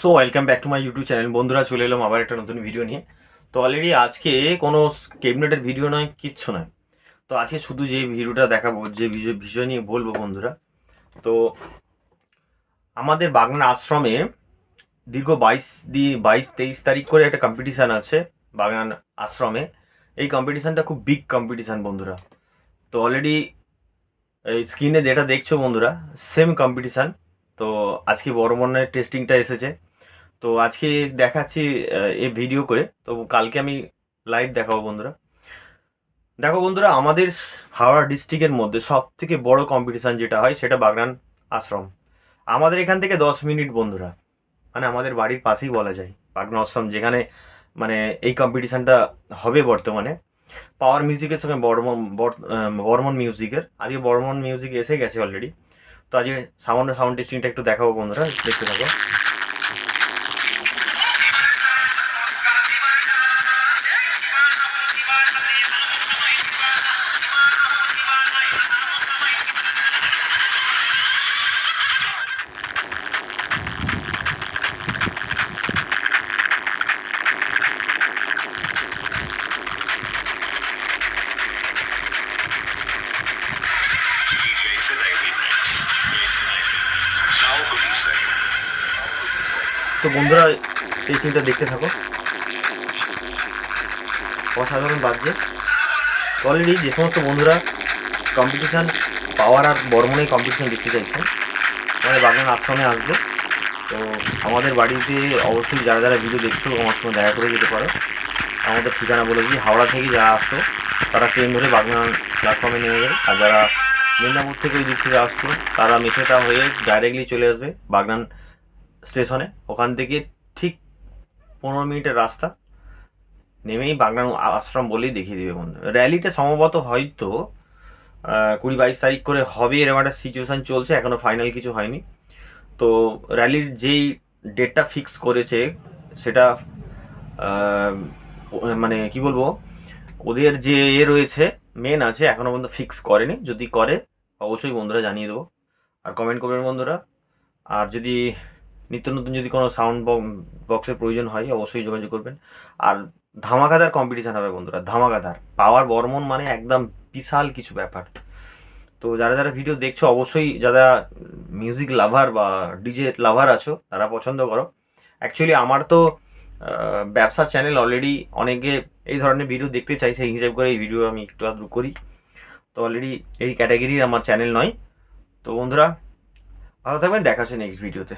So welcome back to my YouTube channel বন্ধুরা, চলে এলাম আবার একটা নতুন ভিডিও নিয়ে। তো অলরেডি আজকে কোনো ক্যাবিনেটের ভিডিও নয়, কিচ্ছু নয়। তো আজকে শুধু যে ভিডিওটা দেখাবো, যে বিষয় নিয়ে বলব বন্ধুরা। তো আমাদের বাগনান আশ্রমে দীর্ঘ বাইশ দিয়ে বাইশ, তেইশ তারিখ করে একটা কম্পিটিশান আছে বাগান আশ্রমে। এই কম্পিটিশানটা খুব বিগ কম্পিটিশান বন্ধুরা। তো অলরেডি এই স্ক্রিনে যেটা দেখছ বন্ধুরা সেম কম্পিটিশান তো আজকে বড় মনের টেস্টিংটা এসেছে। তো আজকে দেখাচ্ছি এই ভিডিও করে। তো কালকে আমি লাইভ দেখাবো বন্ধুরা। দেখো বন্ধুরা, আমাদের হাওড়া ডিস্ট্রিক্টের মধ্যে সব থেকে বড় কম্পিটিশান যেটা হয় সেটা বাগনান আশ্রম। আমাদের এখান থেকে দশ মিনিট বন্ধুরা। মানে আমাদের বাড়ির পাশেই বলা যায় বাগনান আশ্রম, যেখানে মানে এই কম্পিটিশানটা হবে বর্তমানে। পাওয়ার মিউজিকের সঙ্গে বর্মন, বর- বর্মন মিউজিকের আজকে বর্মন মিউজিক এসে গেছে অলরেডি তো আজকে সামান্য সাউন্ড টেস্টিংটা একটু দেখাবো বন্ধুরা, দেখতে থাকো। তো বন্ধুরা টেস্টিংটা দেখতে থাকো। অসাধারণ বাজছে। অলরেডি যে সমস্ত বন্ধুরা কম্পিটিশান পাওয়ার আর বর্মনে কম্পিটিশান দেখতে চাইছেন আমাদের বাগান আশ্রমে আসবে। তো আমাদের বাড়িতে অবশ্যই যারা যারা ভিডিও দেখছ, আমার সঙ্গে দেখা করে যেতে পারো। আমাদের ঠিকানা বলে দিই, হাওড়া থেকে যারা আসছো, তারা ট্রেন ধরে বাগনান প্ল্যাটফর্মে নেমে যাবে। আর যারা মেদিনীপুর থেকে ওই দিক থেকে আসছো, তারা মেছেটা হয়ে ডাইরেক্টলি চলে আসবে বাগনান স্টেশনে, ওখান থেকে ঠিক পনেরো মিনিটের রাস্তা। নেমেই বাগনান আশ্রম বলেই দেখিয়ে দেবে বন্ধু। র্যালিটা সম্ভবত হয়তো কুড়ি বাইশ তারিখ করে হবে এরকম একটা সিচুয়েশান চলছে এখনও ফাইনাল কিছু হয়নি। তো র্যালির যেই ডেটটা ফিক্স করেছে, সেটা মানে কি বলব, ওদের যে এ রয়েছে মেন আছে এখনও পর্যন্ত ফিক্স করেনি। যদি করে, অবশ্যই বন্ধুরা জানিয়ে দেবো। আর কমেন্ট করবেন বন্ধুরা। আর যদি নিত্য নতুন যদি কোনো সাউন্ড বক্সের প্রয়োজন হয় অবশ্যই যোগাযোগ করবেন। আর ধামাকাদার কম্পিটিশান হবে বন্ধুরা ধামাকাদার। পাওয়ার বর্মন মানে একদম বিশাল কিছু ব্যাপার। তো যারা যারা ভিডিও দেখছ অবশ্যই যারা মিউজিক লাভার বা ডিজে লাভার আছো তারা পছন্দ করো। অ্যাকচুয়ালি আমার তো আহ, ব্যবসার চ্যানেল অলরেডি অনেকে এই ধরনের ভিডিও দেখতে চাই সেই হিসাব করে এই ভিডিও আমি একটু আধটু করি। তো অলরেডি এই ক্যাটাগরির আমার চ্যানেল নয়। তো বন্ধুরা ভালো থাকবেন দেখা নেক্সট ভিডিওতে